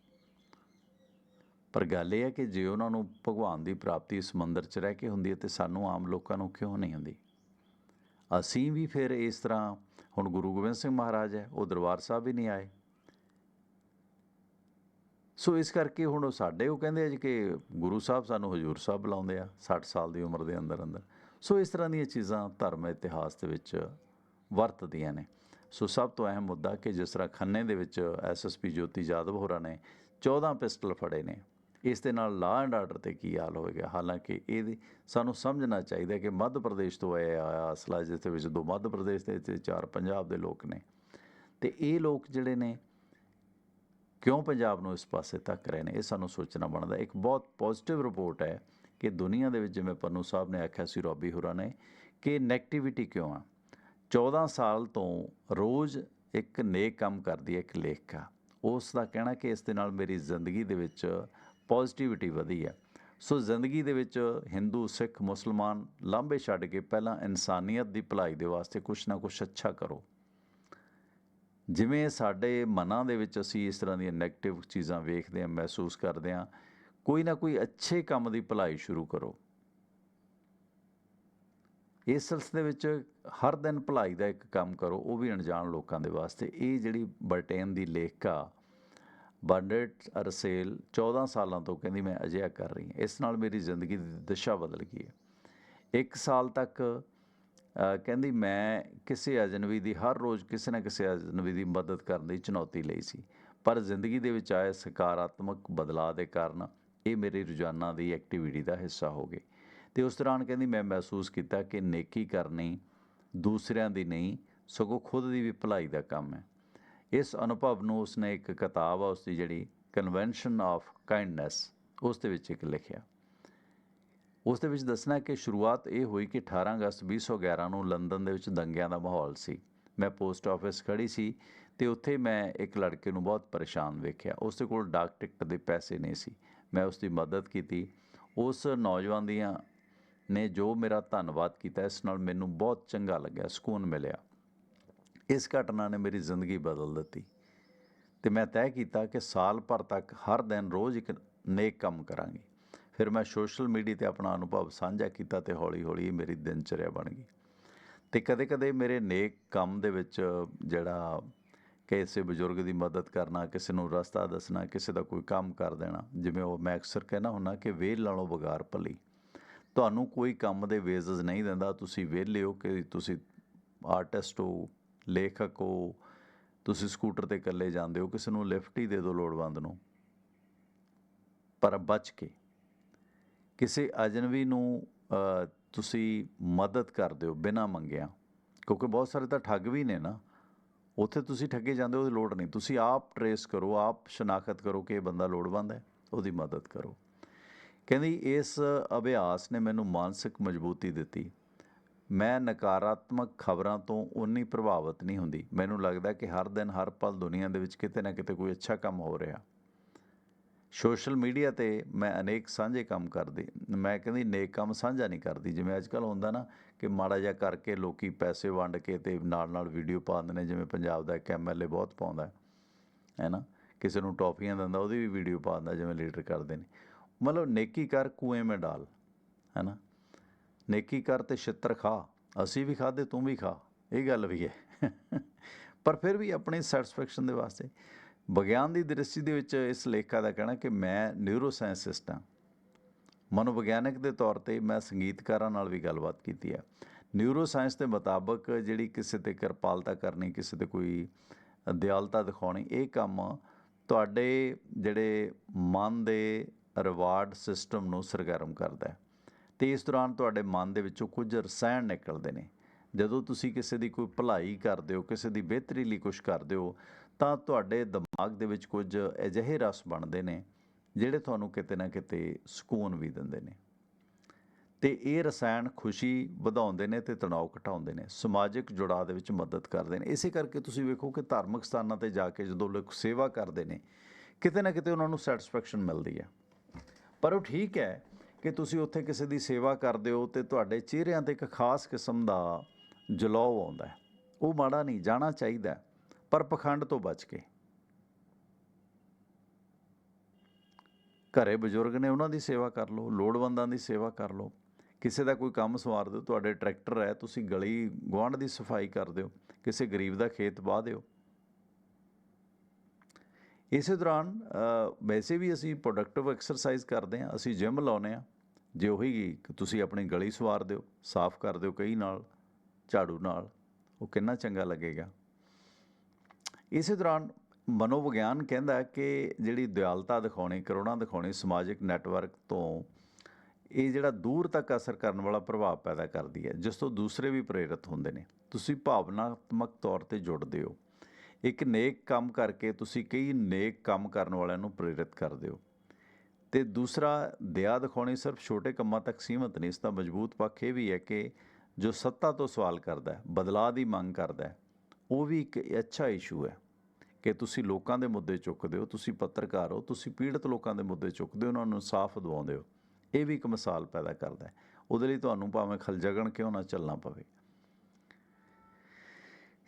ਪਰ ਗੱਲ ਇਹ ਹੈ ਕਿ ਜੇ ਉਹਨਾਂ ਨੂੰ ਭਗਵਾਨ ਦੀ ਪ੍ਰਾਪਤੀ ਇਸ ਮੰਦਰ 'ਚ ਰਹਿ ਕੇ ਹੁੰਦੀ ਹੈ ਤੇ ਸਾਨੂੰ ਆਮ ਲੋਕਾਂ ਨੂੰ ਕਿਉਂ ਨਹੀਂ ਹੁੰਦੀ? ਅਸੀਂ ਵੀ ਫਿਰ ਇਸ ਤਰ੍ਹਾਂ ਹੁਣ ਗੁਰੂ ਗੋਬਿੰਦ ਸਿੰਘ ਮਹਾਰਾਜ ਹੈ, ਉਹ ਦਰਬਾਰ ਸਾਹਿਬ ਵੀ ਨਹੀਂ ਆਏ। ਸੋ ਇਸ ਕਰਕੇ ਹੁਣ ਉਹ ਸਾਡੇ ਉਹ ਕਹਿੰਦੇ ਆ ਜੀ ਕਿ ਗੁਰੂ ਸਾਹਿਬ ਸਾਨੂੰ ਹਜੂਰ ਸਾਹਿਬ ਬੁਲਾਉਂਦੇ ਆ 60 ਸਾਲ ਦੀ ਉਮਰ ਦੇ ਅੰਦਰ ਅੰਦਰ। ਸੋ ਇਸ ਤਰ੍ਹਾਂ ਦੀਆਂ ਚੀਜ਼ਾਂ ਧਰਮ ਇਤਿਹਾਸ ਦੇ ਵਿੱਚ ਵਰਤਦੀਆਂ ਨੇ। ਸੋ ਸਭ ਤੋਂ ਅਹਿਮ ਮੁੱਦਾ ਕਿ ਜਿਸ ਤਰ੍ਹਾਂ ਖੰਨੇ ਦੇ ਵਿੱਚ ਐਸਐਸਪੀ ਜੋਤੀ ਜਾਦਵ ਹੋਰਾਂ ਨੇ 14 ਪਿਸਟਲ ਫੜੇ ਨੇ। ਇਸ ਦੇ ਨਾਲ ਲਾ ਐਂਡ ਆਰਡਰ ਤੇ ਕੀ ਹਾਲ ਹੋਏਗਾ ਹਾਲਾਂਕਿ ਇਹ ਸਾਨੂੰ ਸਮਝਣਾ ਚਾਹੀਦਾ ਕਿ ਮੱਧ ਪ੍ਰਦੇਸ਼ ਤੋਂ ਆਇਆ ਆਇਆ ਅਸਲਾ, ਜਿਸ ਦੇ ਵਿੱਚ ਦੋ ਮੱਧ ਪ੍ਰਦੇਸ਼ ਦੇ ਤੇ ਚਾਰ ਪੰਜਾਬ ਦੇ ਲੋਕ ਨੇ। ਤੇ ਇਹ ਲੋਕ ਜਿਹੜੇ ਨੇ, ਕਿਉਂ ਪੰਜਾਬ ਨੂੰ ਇਸ ਪਾਸੇ ਤੱਕ ਰਹੇ ਨੇ? ਇਹ ਸਾਨੂੰ ਸੋਚਣਾ ਬਣਦਾ। ਇੱਕ ਬਹੁਤ ਪੋਜ਼ਿਟਿਵ ਰਿਪੋਰਟ ਹੈ ਕਿ ਦੁਨੀਆ ਦੇ ਵਿੱਚ ਜਿਵੇਂ ਪੰਨੂ ਸਾਹਿਬ ਨੇ ਆਖਿਆ ਸੀ, ਰੋਬੀ ਹੁਰਾ ਨੇ, ਕਿ ਨੈਗੇਟਿਵਿਟੀ ਕਿਉਂ ਆ? 14 ਸਾਲ ਤੋਂ ਰੋਜ਼ ਇੱਕ ਨੇਕ ਕੰਮ ਕਰਦੀ ਹੈ, ਇੱਕ ਲੇਖਕਾ। ਉਸ ਦਾ ਕਹਿਣਾ ਕਿ ਇਸ ਦੇ ਨਾਲ ਮੇਰੀ ਜ਼ਿੰਦਗੀ ਦੇ ਵਿੱਚ ਪੋਜ਼ਿਟਿਵਿਟੀ ਵਧੀ ਹੈ। ਸੋ ਜ਼ਿੰਦਗੀ ਦੇ ਵਿੱਚ ਹਿੰਦੂ ਸਿੱਖ ਮੁਸਲਮਾਨ ਲਾਂਭੇ ਛੱਡ ਕੇ ਪਹਿਲਾਂ ਇਨਸਾਨੀਅਤ ਦੀ ਭਲਾਈ ਦੇ ਵਾਸਤੇ ਕੁਛ ਨਾ ਕੁਛ ਅੱਛਾ ਕਰੋ। ਜਿਵੇਂ ਸਾਡੇ ਮਨਾਂ ਦੇ ਵਿੱਚ ਅਸੀਂ ਇਸ ਤਰ੍ਹਾਂ ਦੀਆਂ 네ਗੇਟਿਵ ਚੀਜ਼ਾਂ ਵੇਖਦੇ ਹਾਂ, ਮਹਿਸੂਸ ਕਰਦੇ ਹਾਂ, ਕੋਈ ਨਾ ਕੋਈ ਅੱਛੇ ਕੰਮ ਦੀ ਭਲਾਈ ਸ਼ੁਰੂ ਕਰੋ। ਇਸ ਸਿਲਸਿਲੇ ਵਿੱਚ ਹਰ ਦਿਨ ਭਲਾਈ ਦਾ ਇੱਕ ਕੰਮ ਕਰੋ, ਉਹ ਵੀ ਅਣਜਾਣ ਲੋਕਾਂ ਦੇ ਵਾਸਤੇ। ਇਹ ਜਿਹੜੀ ਬਰਟੇਨ ਦੀ ਲੇਖਕਾ ਬਰਨਡਟ ਅਰਸੇਲ 14 ਸਾਲਾਂ ਤੋਂ ਕਹਿੰਦੀ ਮੈਂ ਅਜਿਹਾ ਕਰ ਰਹੀ ਹਾਂ ਇਸ ਨਾਲ ਮੇਰੀ ਜ਼ਿੰਦਗੀ ਦੀ ਦਿਸ਼ਾ ਬਦਲ ਗਈ ਹੈ ਇੱਕ ਸਾਲ ਤੱਕ ਕਹਿੰਦੀ ਮੈਂ ਕਿਸੇ ਅਜਨਬੀ ਦੀ ਹਰ ਰੋਜ਼ ਕਿਸੇ ਨਾ ਕਿਸੇ ਅਜਨਬੀ ਦੀ ਮਦਦ ਕਰਨ ਦੀ ਚੁਣੌਤੀ ਲਈ ਸੀ ਪਰ ਜ਼ਿੰਦਗੀ ਦੇ ਵਿੱਚ ਆਏ ਸਕਾਰਾਤਮਕ ਬਦਲਾਅ ਦੇ ਕਾਰਨ ਇਹ ਮੇਰੀ ਰੋਜ਼ਾਨਾ ਦੀ ਐਕਟੀਵਿਟੀ ਦਾ ਹਿੱਸਾ ਹੋ ਗਏ ਤੇ ਉਸ ਦੌਰਾਨ ਕਹਿੰਦੀ ਮੈਂ ਮਹਿਸੂਸ ਕੀਤਾ ਕਿ ਨੇਕੀ ਕਰਨੀ ਦੂਸਰਿਆਂ ਦੀ ਨਹੀਂ ਸਗੋਂ ਖੁਦ ਦੀ ਵੀ ਭਲਾਈ ਦਾ ਕੰਮ ਹੈ ਇਸ ਅਨੁਭਵ ਨੂੰ ਉਸਨੇ ਇੱਕ ਕਿਤਾਬ ਆ ਉਸਦੀ ਜਿਹੜੀ ਕਨਵੈਨਸ਼ਨ ਆਫ ਕਾਈਂਡਨੈਸ ਉਸ ਦੇ ਵਿੱਚ ਇੱਕ ਲਿਖਿਆ। ਉਸ ਦੇ ਵਿੱਚ ਦੱਸਣਾ ਕਿ ਸ਼ੁਰੂਆਤ ਇਹ ਹੋਈ ਕਿ 18 ਅਗਸਤ 2011 ਨੂੰ ਲੰਡਨ ਦੇ ਵਿੱਚ ਦੰਗਿਆਂ ਦਾ ਮਾਹੌਲ ਸੀ। ਮੈਂ ਪੋਸਟ ਆਫਿਸ ਖੜੀ ਸੀ ਤੇ ਉੱਥੇ ਮੈਂ ਇੱਕ ਲੜਕੇ ਨੂੰ ਬਹੁਤ ਪਰੇਸ਼ਾਨ ਵੇਖਿਆ। ਉਸ ਦੇ ਕੋਲ ਡਾਕ ਟਿਕਟ ਦੇ ਪੈਸੇ ਨਹੀਂ ਸੀ। ਮੈਂ ਉਸ ਦੀ ਮਦਦ ਕੀਤੀ। ਉਸ ਨੌਜਵਾਨ ਦੀਆਂ ਨੇ ਜੋ ਮੇਰਾ ਧੰਨਵਾਦ ਕੀਤਾ, ਇਸ ਨਾਲ ਮੈਨੂੰ ਬਹੁਤ ਚੰਗਾ ਲੱਗਿਆ, ਸਕੂਨ ਮਿਲਿਆ। ਇਸ ਘਟਨਾ ਨੇ ਮੇਰੀ ਜ਼ਿੰਦਗੀ ਬਦਲ ਦਿੱਤੀ। ਤੇ ਮੈਂ ਤੈਅ ਕੀਤਾ ਕਿ ਸਾਲ ਭਰ ਤੱਕ ਹਰ ਦਿਨ ਰੋਜ਼ ਇੱਕ ਨੇਕ ਕੰਮ ਕਰਾਂਗੀ। ਫਿਰ ਮੈਂ ਸੋਸ਼ਲ ਮੀਡੀਆ ਤੇ ਆਪਣਾ ਅਨੁਭਵ ਸਾਂਝਾ ਕੀਤਾ ਤੇ ਹੌਲੀ-ਹੌਲੀ ਮੇਰੀ ਦਿਨਚਰਿਆ ਬਣ ਗਈ। ਤੇ ਕਦੇ-ਕਦੇ ਮੇਰੇ ਨੇਕ ਕੰਮ ਦੇ ਵਿੱਚ ਜਿਹੜਾ ਕਿਸੇ ਬਜ਼ੁਰਗ ਦੀ ਮਦਦ ਕਰਨਾ, ਕਿਸੇ ਨੂੰ ਰਸਤਾ ਦੱਸਣਾ, ਕਿਸੇ ਦਾ ਕੋਈ ਕੰਮ ਕਰ ਦੇਣਾ, ਜਿਵੇਂ ਉਹ ਮੈਂ ਅਕਸਰ ਕਹਿਣਾ ਹੁੰਦਾ ਕਿ ਵੇਲ ਨਾਲੋਂ ਬਗਾਰ ਭਲੀ। ਤੁਹਾਨੂੰ ਕੋਈ ਕੰਮ ਦੇ ਵੇਜ਼ਸ ਨਹੀਂ ਦਿੰਦਾ, ਤੁਸੀਂ ਵਿਹਲੇ ਹੋ ਕਿ ਤੁਸੀਂ ਆਰਟਿਸਟ ਹੋ ਲੇਖਕ ਹੋ, ਤੁਸੀਂ ਸਕੂਟਰ ਤੇ ਇਕੱਲੇ ਜਾਂਦੇ ਹੋ, ਕਿਸੇ ਨੂੰ ਲਿਫਟ ਹੀ ਦੇ ਦਿਓ ਲੋੜਵੰਦ ਨੂੰ। ਪਰ ਬਚ ਕੇ, ਕਿਸੇ ਅਜਨਬੀ ਨੂੰ ਤੁਸੀਂ ਮਦਦ ਕਰਦੇ ਹੋ ਬਿਨਾਂ ਮੰਗਿਆ, ਕਿਉਂਕਿ ਬਹੁਤ ਸਾਰੇ ਤਾਂ ਠੱਗ ਵੀ ਨੇ ਨਾ। ਉੱਥੇ ਤੁਸੀਂ ਠੱਗੇ ਜਾਂਦੇ ਹੋ, ਉਹਦੀ ਲੋੜ ਨਹੀਂ। ਤੁਸੀਂ ਆਪ ਟਰੇਸ ਕਰੋ, ਆਪ ਸ਼ਨਾਖਤ ਕਰੋ ਕਿ ਇਹ ਬੰਦਾ ਲੋੜਵੰਦ ਹੈ, ਉਹਦੀ ਮਦਦ ਕਰੋ। ਕਹਿੰਦੀ, ਇਸ ਅਭਿਆਸ ਨੇ ਮੈਨੂੰ ਮਾਨਸਿਕ ਮਜ਼ਬੂਤੀ ਦਿੱਤੀ। ਮੈਂ ਨਕਾਰਾਤਮਕ ਖਬਰਾਂ ਤੋਂ ਉਨੀ ਪ੍ਰਭਾਵਿਤ ਨਹੀਂ ਹੁੰਦੀ। ਮੈਨੂੰ ਲੱਗਦਾ ਕਿ ਹਰ ਦਿਨ ਹਰ ਪਲ ਦੁਨੀਆ ਦੇ ਵਿੱਚ ਕਿਤੇ ਨਾ ਕਿਤੇ ਕੋਈ ਅੱਛਾ ਕੰਮ ਹੋ ਰਿਹਾ। ਸੋਸ਼ਲ ਮੀਡੀਆ ਤੇ ਮੈਂ ਅਨੇਕ ਸਾਂਝੇ ਕੰਮ ਕਰਦੀ। ਮੈਂ ਕਹਿੰਦੀ ਨੇਕ ਕੰਮ ਸਾਂਝਾ ਨਹੀਂ ਕਰਦੀ। ਜਿਵੇਂ ਅੱਜ ਕੱਲ ਹੁੰਦਾ ਨਾ ਕਿ ਮਾੜਾ ਜਿਹਾ ਕਰਕੇ ਲੋਕੀ ਪੈਸੇ ਵੰਡ ਕੇ ਤੇ ਨਾਲ ਨਾਲ ਵੀਡੀਓ ਪਾ ਦਿੰਦੇ ਨੇ। ਜਿਵੇਂ ਪੰਜਾਬ ਦਾ ਇੱਕ ਐਮਐਲਏ ਬਹੁਤ ਪਾਉਂਦਾ, ਹੈ ਨਾ? ਕਿਸੇ ਨੂੰ ਟੌਫੀਆਂ ਦਿੰਦਾ, ਉਹਦੀ ਵੀ ਵੀਡੀਓ ਪਾ ਦਿੰਦਾ, ਜਿਵੇਂ ਲੀਡਰ ਕਰਦੇ ਨੇ। ਮਤਲਬ ਨੇਕੀ ਕਰ, ਕੂਏ ਮੇ ਡਾਲ, ਹੈ ਨਾ? ਨੇਕੀ ਕਰ ਤੇ ਛਿੱਤਰ ਖਾ, ਅਸੀਂ ਵੀ ਖਾਦੇ ਤੂੰ ਵੀ ਖਾ। ਇਹ ਗੱਲ ਵੀ ਹੈ। ਪਰ ਫਿਰ ਵੀ ਆਪਣੀ ਸੈਟੀਸਫੈਕਸ਼ਨ ਦੇ ਵਾਸਤੇ ਵਿਗਿਆਨ ਦੀ ਦ੍ਰਿਸ਼ਟੀ ਦੇ ਵਿੱਚ ਇਸ ਲੇਖਾ ਦਾ ਕਹਿਣਾ ਕਿ ਮੈਂ ਨਿਊਰੋ ਸਾਇੰਸਿਸਟ ਹਾਂ। ਮਨੋਵਿਗਿਆਨਕ ਦੇ ਤੌਰ ਤੇ ਮੈਂ ਸੰਗੀਤਕਾਰਾਂ ਨਾਲ ਵੀ ਗੱਲਬਾਤ ਕੀਤੀ ਹੈ ਨਿਊਰੋ ਸਾਇੰਸ ਦੇ ਮੁਤਾਬਕ ਜਿਹੜੀ ਕਿਸੇ ਤੇ ਕਿਰਪਾਲਤਾ ਕਰਨੀ, ਕਿਸੇ ਤੇ ਕੋਈ ਦਿਆਲਤਾ ਦਿਖਾਉਣੀ, ਇਹ ਕੰਮ ਤੁਹਾਡੇ ਜਿਹੜੇ ਮਨ ਦੇ ਰਿਵਾਰਡ ਸਿਸਟਮ ਨੂੰ ਸਰਗਰਮ ਕਰਦਾ ਹੈ। ਤੇ ਇਸ ਦੌਰਾਨ ਤੁਹਾਡੇ ਮਨ ਦੇ ਵਿੱਚੋਂ ਕੁਝ ਰਸਾਇਣ ਨਿਕਲਦੇ ਨੇ। ਜਦੋਂ ਤੁਸੀਂ ਕਿਸੇ ਦੀ ਕੋਈ ਭਲਾਈ ਕਰਦੇ ਹੋ, ਕਿਸੇ ਦੀ ਬਿਹਤਰੀ ਲਈ ਕੁਝ ਕਰਦੇ ਹੋ, ਤਾਂ ਤੁਹਾਡੇ ਦਿਮਾਗ ਦੇ ਵਿੱਚ ਕੁਝ ਅਜਿਹੇ ਰਸ ਬਣਦੇ ਨੇ, ਜਿਹੜੇ ਤੁਹਾਨੂੰ ਕਿਤੇ ਨਾ ਕਿਤੇ ਸਕੂਨ ਵੀ ਦਿੰਦੇ ਨੇ। ਤੇ ਇਹ ਰਸਾਇਣ ਖੁਸ਼ੀ ਵਧਾਉਂਦੇ ਨੇ ਤੇ ਤਣਾਅ ਘਟਾਉਂਦੇ ਨੇ, ਸਮਾਜਿਕ ਜੁੜਾਅ ਦੇ ਵਿੱਚ ਮਦਦ ਕਰਦੇ ਨੇ। ਇਸੇ ਕਰਕੇ ਤੁਸੀਂ ਵੇਖੋ ਕਿ ਧਾਰਮਿਕ ਸਥਾਨਾਂ ਤੇ ਜਾ ਕੇ ਜਦੋਂ ਲੋਕ ਸੇਵਾ ਕਰਦੇ ਨੇ, ਕਿਤੇ ਨਾ ਕਿਤੇ ਉਹਨਾਂ ਨੂੰ ਸੈਟੀਸਫੈਕਸ਼ਨ ਮਿਲਦੀ ਹੈ। ਪਰ ਉਹ ਠੀਕ ਹੈ ਕਿ ਤੁਸੀਂ ਉੱਥੇ ਕਿਸੇ ਦੀ ਸੇਵਾ ਕਰਦੇ ਹੋ ਤੇ ਤੁਹਾਡੇ ਚਿਹਰਿਆਂ ਤੇ ਇੱਕ ਖਾਸ ਕਿਸਮ ਦਾ ਜਲਾਉ ਆਉਂਦਾ ਹੈ। ਉਹ ਮਾੜਾ ਨਹੀਂ, ਜਾਣਾ ਚਾਹੀਦਾ ਪਰ ਪਖੰਡ ਤੋਂ ਬਚ ਕੇ। ਘਰੇ ਬਜ਼ੁਰਗ ਨੇ ਉਹਨਾਂ ਦੀ ਸੇਵਾ ਕਰ ਲਓ, ਲੋੜਵੰਦਾਂ ਦੀ ਸੇਵਾ ਕਰ ਲਓ। ਕਿਸੇ ਦਾ ਕੋਈ ਕੰਮ ਸਵਾਰ ਦਿਓ, ਤੁਹਾਡੇ ਟਰੈਕਟਰ ਹੈ, ਤੁਸੀਂ ਗਲੀ ਗੁਆਂਢ ਦੀ ਸਫ਼ਾਈ ਕਰ ਦਿਓ ਕਿਸੇ ਗਰੀਬ ਦਾ ਖੇਤ ਵਾਹ ਦਿਓ। ਇਸੇ ਦੌਰਾਨ ਵੈਸੇ ਵੀ ਅਸੀਂ ਪ੍ਰੋਡਕਟਿਵ ਐਕਸਰਸਾਈਜ਼ ਕਰਦੇ ਹਾਂ, ਅਸੀਂ ਜਿਮ ਲਾਉਨੇ ਆ ਜੇ ਉਹੀ ਕਿ ਤੁਸੀਂ ਆਪਣੀ ਗਲੀ ਸਵਾਰ ਦਿਓ, ਸਾਫ਼ ਕਰ ਦਿਓ ਕਈ ਨਾਲ, ਝਾੜੂ ਨਾਲ, ਉਹ ਕਿੰਨਾ ਚੰਗਾ ਲੱਗੇਗਾ। ਇਸੇ ਦੌਰਾਨ ਮਨੋਵਿਗਿਆਨ ਕਹਿੰਦਾ ਕਿ ਜਿਹੜੀ ਦਿਆਲਤਾ ਦਿਖਾਉਣੀ ਕਰੁਣਾ ਦਿਖਾਉਣੀ ਸਮਾਜਿਕ ਨੈਟਵਰਕ ਤੋਂ, ਇਹ ਜਿਹੜਾ ਦੂਰ ਤੱਕ ਅਸਰ ਕਰਨ ਵਾਲਾ ਪ੍ਰਭਾਵ ਪੈਦਾ ਕਰਦੀ ਹੈ, ਜਿਸ ਤੋਂ ਦੂਸਰੇ ਵੀ ਪ੍ਰੇਰਿਤ ਹੁੰਦੇ ਨੇ। ਤੁਸੀਂ ਭਾਵਨਾਤਮਕ ਤੌਰ ਤੇ ਜੁੜਦੇ ਹੋ। ਇੱਕ ਨੇਕ ਕੰਮ ਕਰਕੇ ਤੁਸੀਂ ਕਈ ਨੇਕ ਕੰਮ ਕਰਨ ਵਾਲਿਆਂ ਨੂੰ ਪ੍ਰੇਰਿਤ ਕਰਦੇ ਹੋ। ਤੇ ਦੂਸਰਾ, ਦਇਆ ਦਿਖਾਉਣੀ ਸਿਰਫ ਛੋਟੇ ਕੰਮਾਂ ਤੱਕ ਸੀਮਤ ਨਹੀਂ, ਇਸ ਦਾ ਮਜ਼ਬੂਤ ਪੱਖ ਇਹ ਵੀ ਹੈ ਕਿ ਜੋ ਸੱਤਾ ਤੋਂ ਸਵਾਲ ਕਰਦਾ ਹੈ, ਬਦਲਾਅ ਦੀ ਮੰਗ ਕਰਦਾ ਹੈ, ਉਹ ਵੀ ਇੱਕ ਅੱਛਾ ਇਸ਼ੂ ਹੈ ਕਿ ਤੁਸੀਂ ਲੋਕਾਂ ਦੇ ਮੁੱਦੇ ਚੁੱਕਦੇ ਹੋ, ਤੁਸੀਂ ਪੱਤਰਕਾਰ ਹੋ, ਤੁਸੀਂ ਪੀੜਤ ਲੋਕਾਂ ਦੇ ਮੁੱਦੇ ਚੁੱਕਦੇ ਹੋ, ਉਹਨਾਂ ਨੂੰ ਸਾਫ਼ ਦਿਵਾਉਂਦੇ ਹੋ, ਇਹ ਵੀ ਇੱਕ ਮਿਸਾਲ ਪੈਦਾ ਕਰਦਾ ਹੈ। ਉਹਦੇ ਲਈ ਤੁਹਾਨੂੰ ਭਾਵੇਂ ਖਲਜਗਣ ਕਿਉਂ ਨਾ ਚੱਲਣਾ ਪਵੇ।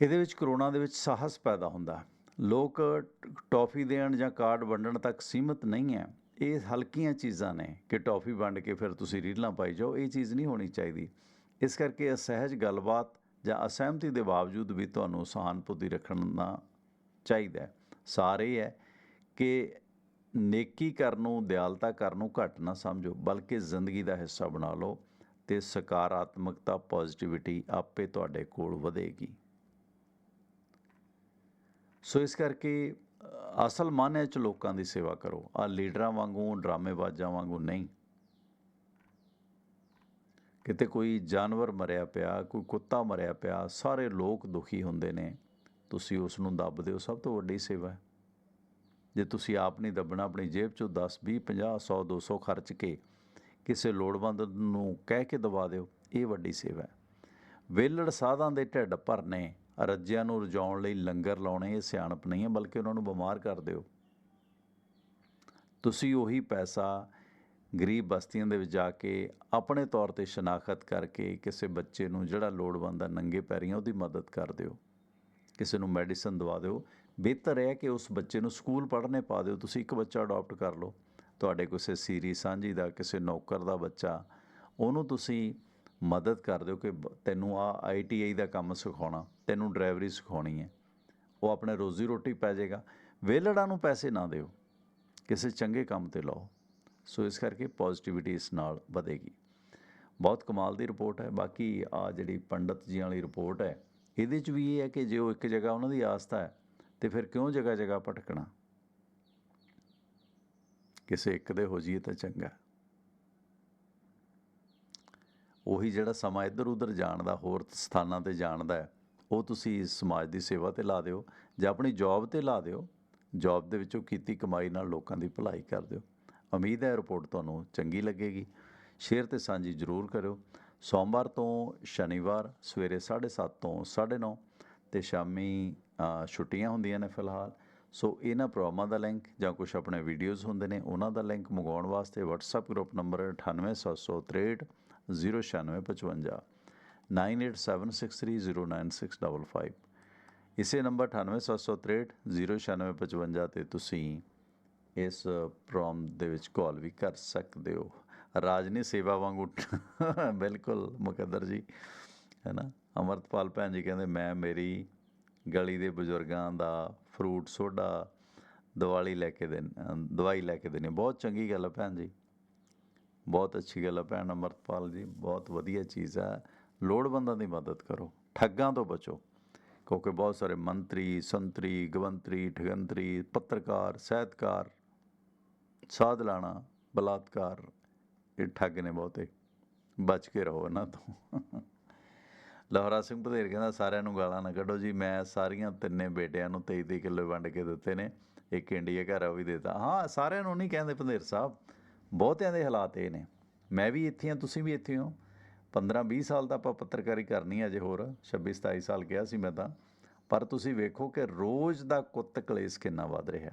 ਇਹਦੇ ਵਿੱਚ ਕਰੋਨਾ ਦੇ ਵਿੱਚ ਸਾਹਸ ਪੈਦਾ ਹੁੰਦਾ ਲੋਕ ਟੌਫੀ ਦੇਣ ਜਾਂ ਕਾਰਡ ਵੰਡਣ ਤੱਕ ਸੀਮਿਤ ਨਹੀਂ ਹੈ। ਇਹ ਹਲਕੀਆਂ ਚੀਜ਼ਾਂ ਨੇ ਕਿ ਟੌਫੀ ਵੰਡ ਕੇ ਫਿਰ ਤੁਸੀਂ ਰੀਲਾਂ ਪਾਈ ਜਾਓ, ਇਹ ਚੀਜ਼ ਨਹੀਂ ਹੋਣੀ ਚਾਹੀਦੀ। ਇਸ ਕਰਕੇ ਅਸਹਿਜ ਗੱਲਬਾਤ ਜਾਂ ਅਸਹਿਮਤੀ ਦੇ ਬਾਵਜੂਦ ਵੀ ਤੁਹਾਨੂੰ ਸਹਾਨੁਭੂਤੀ ਰੱਖਣਾ ਚਾਹੀਦਾ ਹੈ। ਸਾਰੇ ਇਹ ਹੈ ਕਿ ਨੇਕੀ ਕਰਨ ਨੂੰ, ਦਿਆਲਤਾ ਕਰਨ ਨੂੰ ਘੱਟ ਨਾ ਸਮਝੋ, ਬਲਕਿ ਜ਼ਿੰਦਗੀ ਦਾ ਹਿੱਸਾ ਬਣਾ ਲਓ ਤੇ ਸਕਾਰਾਤਮਕਤਾ, ਪੋਜ਼ਿਟਿਵਿਟੀ ਆਪੇ ਤੁਹਾਡੇ ਕੋਲ ਵਧੇਗੀ। ਸੋ ਇਸ ਕਰਕੇ ਅਸਲ ਮਾਨੇ ਚ ਲੋਕਾਂ ਦੀ ਸੇਵਾ ਕਰੋ। ਆ ਲੀਡਰਾਂ ਵਾਂਗੂ, ਡਰਾਮੇਬਾਜ਼ਾਂ ਵਾਂਗੂ ਨਹੀਂ। ਕਿਤੇ ਕੋਈ ਜਾਨਵਰ ਮਰਿਆ ਪਿਆ, ਕੋਈ ਕੁੱਤਾ ਮਰਿਆ ਪਿਆ, ਸਾਰੇ ਲੋਕ ਦੁਖੀ ਹੁੰਦੇ ਨੇ। ਤੁਸੀਂ ਉਸ ਨੂੰ ਦੱਬਦੇ ਹੋ ਸਭ ਤੋਂ ਵੱਡੀ ਸੇਵਾ ਹੈ। ਜੇ ਤੁਸੀਂ ਆਪ ਨਹੀਂ ਦੱਬਣਾ, ਆਪਣੀ ਜੇਬ ਚੋਂ 10 20 50 100 200 ਖਰਚ ਕੇ ਕਿਸੇ ਲੋੜਵੰਦ ਨੂੰ ਕਹਿ ਕੇ ਦਬਾ ਦਿਓ, ਇਹ ਵੱਡੀ ਸੇਵਾ ਹੈ। ਵੇਲੜ ਸਾਧਾਂ ਦੇ ਢਿੱਡ ਭਰਨੇ ਰੱਜਿਆਂ ਨੂੰ ਰਜਾਉਣ ਲਈ ਲੰਗਰ ਲਾਉਣੇ ਇਹ ਸਿਆਣਪ ਨਹੀਂ ਹੈ, ਬਲਕਿ ਉਹਨਾਂ ਨੂੰ ਬਿਮਾਰ ਕਰ ਦਿਓ। ਤੁਸੀਂ ਉਹੀ ਪੈਸਾ ਗਰੀਬ ਬਸਤੀਆਂ ਦੇ ਵਿੱਚ ਜਾ ਕੇ ਆਪਣੇ ਤੌਰ ਤੇ ਸ਼ਨਾਖਤ ਕਰਕੇ ਕਿਸੇ ਬੱਚੇ ਨੂੰ ਜਿਹੜਾ ਲੋੜਵੰਦ ਆ ਨੰਗੇ ਪੈਰੀਂ ਉਹਦੀ ਮਦਦ ਕਰ ਦਿਓ। ਕਿਸੇ ਨੂੰ ਮੈਡੀਸਨ ਦਵਾ ਦਿਓ। ਬਿਹਤਰ ਹੈ ਕਿ ਉਸ ਬੱਚੇ ਨੂੰ ਸਕੂਲ ਪੜ੍ਹਨੇ ਪਾ ਦਿਓ। ਤੁਸੀਂ ਇੱਕ ਬੱਚਾ ਅਡਾਪਟ ਕਰ ਲਓ। ਤੁਹਾਡੇ ਕਿਸੇ ਸੀਰੀ ਸਾਂਝੀ ਦਾ, ਕਿਸੇ ਨੌਕਰ ਦਾ ਬੱਚਾ, ਉਹਨੂੰ ਤੁਸੀਂ ਮਦਦ ਕਰ ਦਿਓ ਕਿ ਬ- ਤੈਨੂੰ ਆ ਆਈਟੀਆਈ ਦਾ ਕੰਮ ਸਿਖਾਉਣਾ, ਤੈਨੂੰ ਡਰਾਈਵਰੀ ਸਿਖਾਉਣੀ ਹੈ। ਉਹ ਆਪਣੇ ਰੋਜ਼ੀ ਰੋਟੀ ਪੈ ਜਾਏਗਾ। ਵੇਲੜਾਂ ਨੂੰ ਪੈਸੇ ਨਾ ਦਿਓ। ਕਿਸੇ ਚੰਗੇ ਕੰਮ ਤੇ ਲਾਓ। ਸੋ ਇਸ ਕਰਕੇ ਪੋਜ਼ਿਟਿਵਿਟੀ ਇਸ ਨਾਲ ਵਧੇਗੀ। ਬਹੁਤ ਕਮਾਲ ਦੀ ਰਿਪੋਰਟ ਹੈ। ਬਾਕੀ ਆ ਜਿਹੜੀ ਪੰਡਤ ਜੀ ਵਾਲੀ ਰਿਪੋਰਟ ਹੈ, ਇਹਦੇ 'ਚ ਵੀ ਇਹ ਹੈ ਕਿ ਜੇ ਉਹ ਇੱਕ ਜਗ੍ਹਾ ਉਹਨਾਂ ਦੀ ਆਸਥਾ ਹੈ, ਤੇ ਫਿਰ ਕਿਉਂ ਜਗ੍ਹਾ ਜਗ੍ਹਾ ਭਟਕਣਾ? ਕਿਸੇ ਇੱਕ ਦੇ ਹੋ ਜਾਈਏ ਤਾਂ ਚੰਗਾ। ਉਹੀ ਜਿਹੜਾ ਸਮਾਂ ਇੱਧਰ ਉੱਧਰ ਜਾਣ ਦਾ, ਹੋਰ ਸਥਾਨਾਂ ਤੇ ਜਾਣ ਦਾ ਉਹ ਤੁਸੀਂ ਸਮਾਜ ਦੀ ਸੇਵਾ ਤੇ ਲਾ ਦਿਓ ਜਾਂ ਆਪਣੀ ਜੌਬ ਤੇ ਲਾ ਦਿਓ। ਜੌਬ ਦੇ ਵਿੱਚੋਂ ਕੀਤੀ ਕਮਾਈ ਨਾਲ ਲੋਕਾਂ ਦੀ ਭਲਾਈ ਕਰ ਦਿਓ। ਉਮੀਦ ਹੈ ਰਿਪੋਰਟ ਤੁਹਾਨੂੰ ਚੰਗੀ ਲੱਗੇਗੀ। ਸ਼ੇਅਰ ਤੇ ਸਾਂਝੀ ਜ਼ਰੂਰ ਕਰਿਓ। ਸੋਮਵਾਰ ਤੋਂ ਸ਼ਨੀਵਾਰ ਸਵੇਰੇ 7:30 ਤੋਂ 9:30 ਤੇ ਸ਼ਾਮੀ ਛੁੱਟੀਆਂ ਹੁੰਦੀਆਂ ਨੇ ਫਿਲਹਾਲ। ਸੋ ਇਹਨਾਂ ਪ੍ਰੋਗਰਾਮਾਂ ਦਾ ਲਿੰਕ ਜਾਂ ਕੁਝ ਆਪਣੇ ਵੀਡੀਓਜ਼ ਹੁੰਦੇ ਨੇ, ਉਹਨਾਂ ਦਾ ਲਿੰਕ ਮੰਗਵਾਉਣ ਵਾਸਤੇ WhatsApp ਗਰੁੱਪ ਨੰਬਰ 98763 09655 9876309655 ਇਸੇ ਨੰਬਰ 98763 09655 ਤੇ ਤੁਸੀਂ ਇਸ ਪ੍ਰੋਮ ਦੇ ਵਿੱਚ ਕਾਲ ਵੀ ਕਰ ਸਕਦੇ ਹੋ। ਰਾਜਨੀ ਸੇਵਾ ਵਾਂਗੂ ਬਿਲਕੁਲ ਮੁਕੱਦਰ ਜੀ, ਹੈ ਨਾ? ਅਮਰਤਪਾਲ ਭੈਣ ਜੀ ਕਹਿੰਦੇ, ਮੈਂ ਮੇਰੀ ਗਲੀ ਦੇ ਬਜ਼ੁਰਗਾਂ ਦਾ ਫਰੂਟ ਸੋਡਾ, ਦੀਵਾਲੀ ਲੈ ਕੇ ਦੇਣ ਦਵਾਈ ਲੈ ਕੇ ਦੇਣੀ ਬਹੁਤ ਚੰਗੀ ਗੱਲ ਹੈ ਭੈਣ ਜੀ। ਬਹੁਤ ਅੱਛੀ ਗੱਲ ਹੈ ਭੈਣ ਅਮਰਤਪਾਲ ਜੀ, ਬਹੁਤ ਵਧੀਆ ਚੀਜ਼ ਹੈ ਲੋੜਵੰਦਾਂ ਦੀ ਮਦਦ ਕਰੋ, ਠੱਗਾਂ ਤੋਂ ਬਚੋ। ਕਿਉਂਕਿ ਬਹੁਤ ਸਾਰੇ ਮੰਤਰੀ, ਸੰਤਰੀ, ਗਵੰਤਰੀ, ਠਗੰਤਰੀ, ਪੱਤਰਕਾਰ, ਸਾਹਿਤਕਾਰ, ਸਾਧ ਲਾਣਾ, ਬਲਾਤਕਾਰ, ਇਹ ਠੱਗ ਨੇ ਬਹੁਤੇ। ਬਚ ਕੇ ਰਹੋ ਇਹਨਾਂ ਤੋਂ। ਲਹਰਾ ਸਿੰਘ ਬਧੇਰ ਕਹਿੰਦਾ, ਸਾਰਿਆਂ ਨੂੰ ਗਾਲਾਂ ਨਾ ਕੱਢੋ ਜੀ, ਮੈਂ ਸਾਰੀਆਂ ਤਿੰਨੇ ਬੇਟਿਆਂ ਨੂੰ 23 23 ਕਿਲੋ ਵੰਡ ਕੇ ਦਿੱਤੇ ਨੇ। ਇੱਕ ਇੰਡੀਆ ਘਰ ਆ, ਉਹ ਵੀ ਦੇਤਾ। ਹਾਂ, ਸਾਰਿਆਂ ਨੂੰ ਨਹੀਂ ਕਹਿੰਦੇ ਭੰਦੇਰ ਸਾਹਿਬ। ਬਹੁਤਿਆਂ ਦੇ ਹਾਲਾਤ ਇਹ ਨੇ। ਮੈਂ ਵੀ ਇੱਥੇ ਹਾਂ, ਤੁਸੀਂ ਵੀ ਇੱਥੇ ਹੋ। 15 20 ਸਾਲ ਤਾਂ ਆਪਾਂ ਪੱਤਰਕਾਰੀ ਕਰਨੀ ਹੈ ਅਜੇ ਹੋਰ 26 27 ਸਾਲ ਕਿਹਾ ਸੀ ਮੈਂ ਤਾਂ। ਪਰ ਤੁਸੀਂ ਵੇਖੋ ਕਿ ਰੋਜ਼ ਦਾ ਕੁੱਤ ਕਲੇਸ਼ ਕਿੰਨਾ ਵੱਧ ਰਿਹਾ।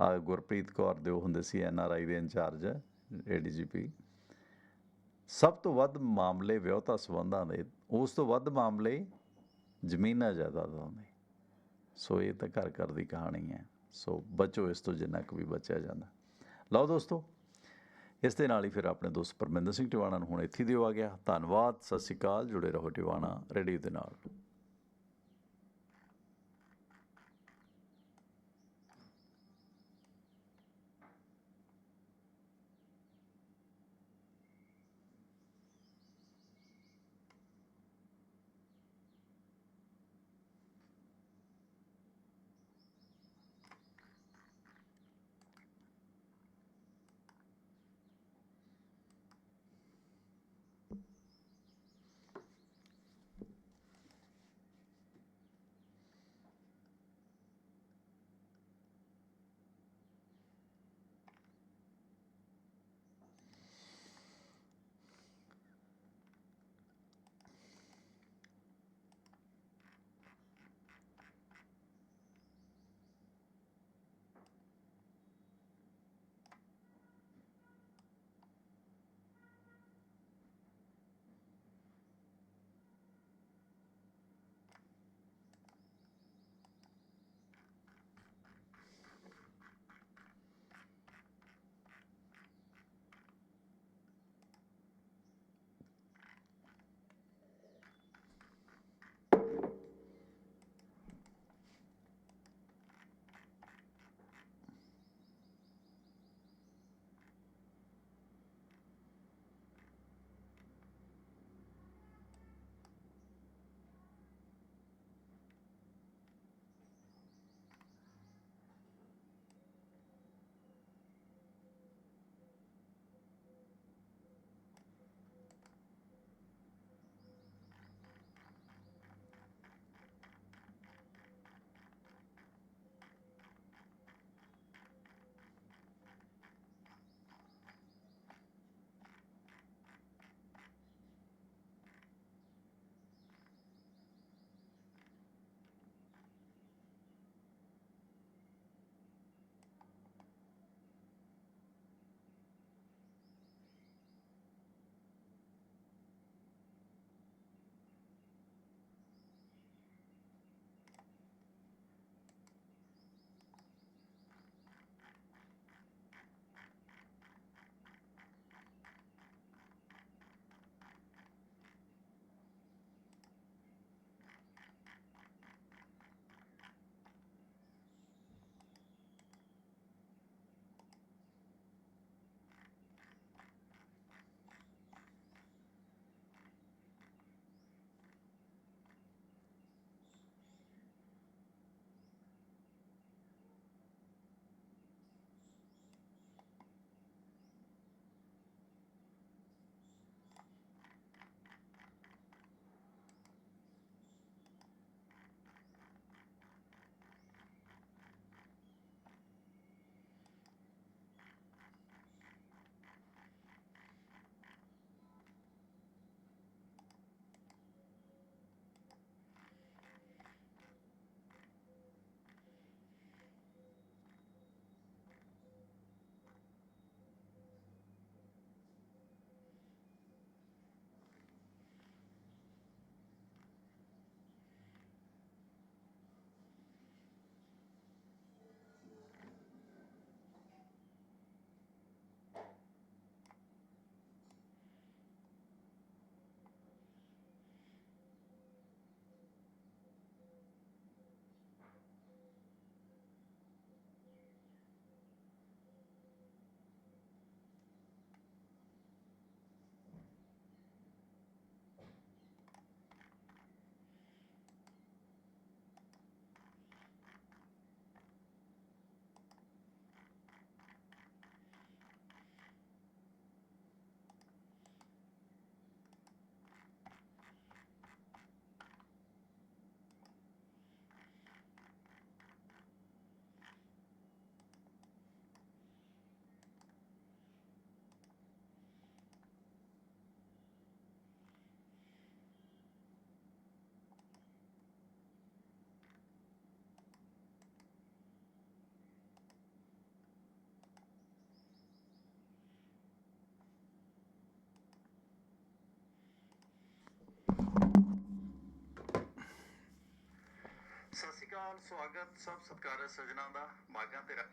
ਆ ਗੁਰਪ੍ਰੀਤ ਕੌਰ ਦਿਓ ਹੁੰਦੇ ਸੀ, ਐਨ ਆਰ ਆਈ ਦੇ ਇੰਚਾਰਜ ਏਡੀਜੀਪੀ ਸਭ ਤੋਂ ਵੱਧ ਮਾਮਲੇ ਵਿਆਹਤਾ ਸੰਬੰਧਾਂ ਦੇ, ਉਸ ਤੋਂ ਵੱਧ ਮਾਮਲੇ ਜ਼ਮੀਨਾਂ ਜਾਇਦਾਦਾਂ ਦੇ। ਸੋ ਇਹ ਤਾਂ ਘਰ ਘਰ ਦੀ ਕਹਾਣੀ ਹੈ। ਸੋ ਬਚੋ ਇਸ ਤੋਂ ਜਿੰਨਾ ਕੁ ਵੀ ਬਚਿਆ ਜਾਂਦਾ। ਲਓ ਦੋਸਤੋ ਇਸ ਦੇ ਨਾਲ ਹੀ ਫਿਰ ਆਪਣੇ ਦੋਸਤ ਪਰਮਿੰਦਰ ਸਿੰਘ ਟਿਵਾਣਾ ਨੂੰ ਹੁਣ ਇੱਥੇ ਦਿਓ ਆ ਗਿਆ। ਧੰਨਵਾਦ, ਸਤਿ ਸ਼੍ਰੀ ਅਕਾਲ, ਜੁੜੇ ਰਹੋ ਟਿਵਾਣਾ ਰੇਡੀਓ ਦੇ ਨਾਲ। ਅਕਾਲ ਸਵਾਗਤ ਸਭ ਸਤਿਕਾਰਯੋਗ ਸਜਣਾ ਦਾ ਮਾਗਾ ਤੇਰਾ।